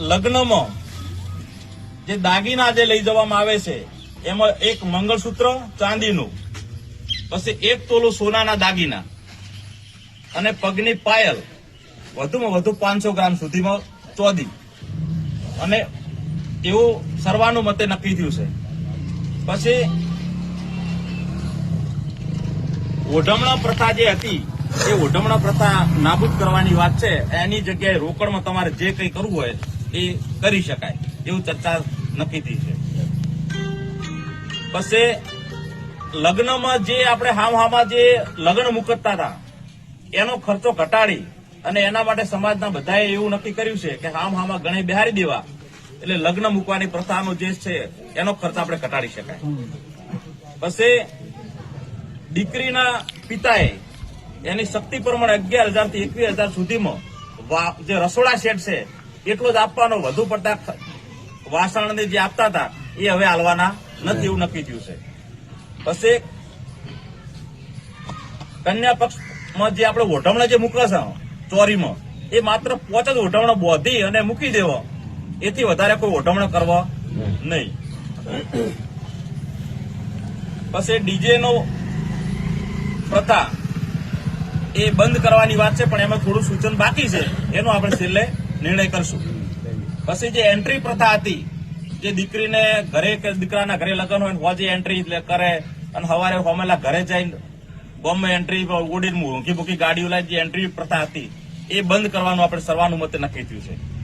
લગ્નમાં જે દાગીના જે લઈ જવામાં આવે છે, એમાં એક મંગળસૂત્ર, ચાંદીનું. પછી એક તોલું સોનાના દાગીના. અને પગની પાયલ, વધુમાં વધુ પાંચસો ગ્રામ સુધીમાં ચોદી. અને એવું સર્વાનુમતે નક્કી થયું છે. પછી ઓઢમણા પ્રથા જે હતી, એ ઓઢમણા પ્રથા નાબૂદ કરવાની વાત છે. એની જગ્યાએ રોકડમાં તમારે જે કંઈ કરવું હોય એ કરી શકાય. એવું ચર્ચા નક્કી થઈ છે. પછી લગ્નમાં જે આપણે હામ હામાં જે લગ્ન મુકતતા હતા, એનો ખર્ચો ઘટાડી અને એના માટે સમાજના બધાએ એવું નક્કી કર્યું છે કે હામ હામાં ગણે બિહારી દેવા. એટલે લગ્ન મૂકવાની પ્રથાનો જે છે, એનો ખર્ચ આપણે ઘટાડી શકાય. પછી દીકરીના પિતાએ એની શક્તિ પ્રમાણે અગિયાર હજારથી એકવીસ હજાર સુધીમાં જે રસોડા સેટ છે એટલો જ આપવાનો, વધુ પડતા વાસણને જે આપતા હતા, એ હવે હાલવાના નથી એવું નક્કી થયું છે. પછી કન્યા પક્ષમાં જે આપણે ઓઢમણા જે મૂકે છે ચોરીમાં, એ માત્ર પોચ જ ઓઢમણો બોધી અને મૂકી દેવો. એથી વધારે કોઈ ઓઢમણો કરવો નહીં. પછી ડીજે નો પ્રથા, એ બંધ કરવાની વાત છે, પણ એમાં થોડું સૂચન બાકી છે. એનું આપણે છેલ્લે નિર્ણય કરશું. પછી જે એન્ટ્રી પ્રથા હતી, જે દીકરીને ઘરે કે દીકરાના ઘરે લગ્ન હોય હોજે એન્ટ્રી કરે, અને સવારે હોમેલા ઘરે જઈને બોમ્બે એન્ટ્રી ઉડીને મૂકી મૂકી ગાડીઓ લાવી, જે એન્ટ્રી પ્રથા હતી, એ બંધ કરવાનું આપણે સર્વાનુમતે નક્કી થયું છે.